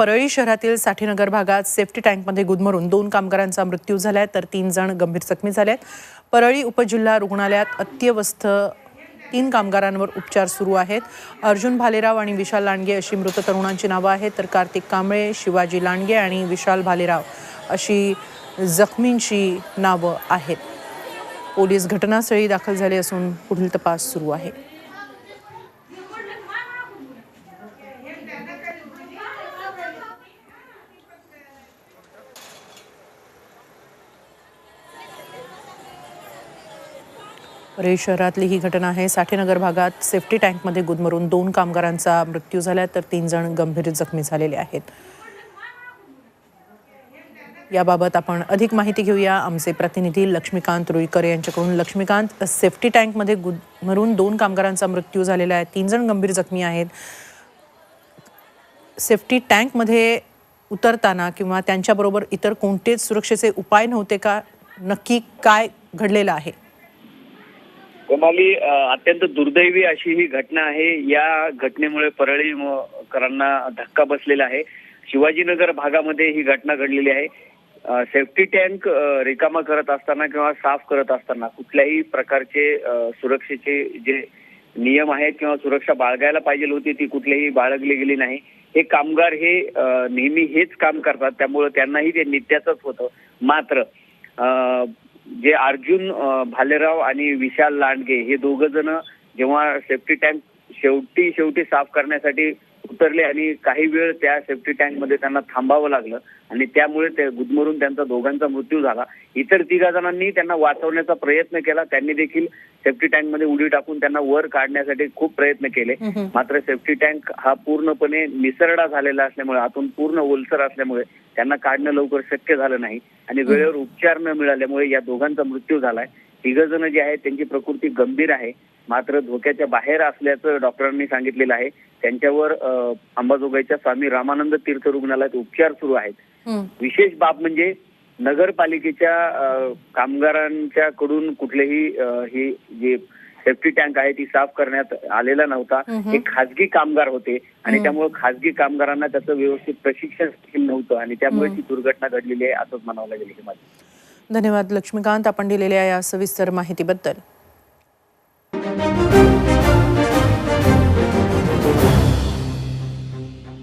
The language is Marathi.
परळी शहरातील साठीनगर भागात सेफ्टी टँकमध्ये गुदमरून दोन कामगारांचा मृत्यू झालाय तर तीन जण गंभीर जखमी झाले आहेत परळी उपजिल्हा रुग्णालयात अत्यवस्थ तीन कामगारांवर उपचार सुरू आहेत. अर्जुन भालेराव आणि विशाल लांडगे अशी मृत तरुणांची नावं आहेत तर कार्तिक कांबळे शिवाजी लांडगे आणि विशाल भालेराव अशी जखमींची नावं आहेत. पोलीस घटनास्थळी दाखल झाले असून पुढील तपास सुरू आहे. परळी शहरातली ही घटना आहे. साठेनगर भागात सेफ्टी टँकमध्ये गुदमरून दोन कामगारांचा मृत्यू झाला तर तीन जण गंभीर जखमी झालेले आहेत. याबाबत आपण अधिक माहिती घेऊया. आमचे प्रतिनिधी लक्ष्मीकांत रुईकर यांच्याकडून. लक्ष्मीकांत सेफ्टी टँकमध्ये गुदमरून दोन कामगारांचा मृत्यू झालेला आहे. तीन जण गंभीर जखमी आहेत. सेफ्टी टँकमध्ये उतरताना किंवा त्यांच्याबरोबर इतर कोणतेच सुरक्षेचे उपाय नव्हते का? नक्की काय घडलेलं आहे? कोमाली अत्यंत दुर्दैवी अशी ही घटना आहे. या घटनेमुळे परळीकरांना धक्का बसलेला आहे. शिवाजीनगर भागामध्ये ही घटना घडलेली आहे. सेफ्टी टँक रिकामा करत असताना किंवा साफ करत असताना कुठल्याही प्रकारचे सुरक्षेचे जे नियम आहेत किंवा सुरक्षा बाळगायला पाहिजे होती ती कुठलीही बाळगली गेली नाही. हे कामगार हे नेहमी हेच काम करतात. त्यामुळे त्यांनाही ते नित्याचंच होतं. मात्र जे अर्जुन भालेराव आणि विशाल लांडगे हे दोघ जण जेव्हा सेफ्टी टँक शेवटी शेवटी साफ करण्यासाठी उतरले आणि काही वेळ त्या सेफ्टी टँकमध्ये त्यांना थांबावं लागलं. आणि त्यामुळे ते गुदमरून त्यांचा दोघांचा मृत्यू झाला. इतर तिघा जणांनी त्यांना वाचवण्याचा प्रयत्न केला. त्यांनी देखील सेफ्टी टँकमध्ये उडी टाकून त्यांना वर काढण्यासाठी खूप प्रयत्न केले. मात्र सेफ्टी टँक हा पूर्णपणे निसरडा झालेला असल्यामुळे आतून पूर्ण ओलसर असल्यामुळे त्यांना काढणं लवकर शक्य झालं नाही. आणि वेळेवर उपचार न मिळाल्यामुळे या दोघांचा मृत्यू झालाय. तिघ जण जे आहेत त्यांची प्रकृती गंभीर आहे मात्र धोक्याच्या बाहेर असल्याचं डॉक्टरांनी सांगितलेलं आहे त्यांच्यावर अंबाजोगाईच्या स्वामी रामानंद तीर्थ रुग्णालयात उपचार सुरू आहेत. विशेष बाब म्हणजे नगरपालिकेच्या कामगारांच्या कडून कुठलेही ही जी सेफ्टी टँक आहे ती साफ करण्यात आलेला नव्हता. हे खासगी कामगार होते आणि. त्यामुळे खासगी कामगारांना त्याचं व्यवस्थित प्रशिक्षण नव्हतं आणि त्यामुळे. ती दुर्घटना घडलेली आहे असंच म्हणावं लागेल हे माझं धन्यवाद लक्ष्मीकांत. आपण दिलेल्या या सविस्तर माहितीबद्दल.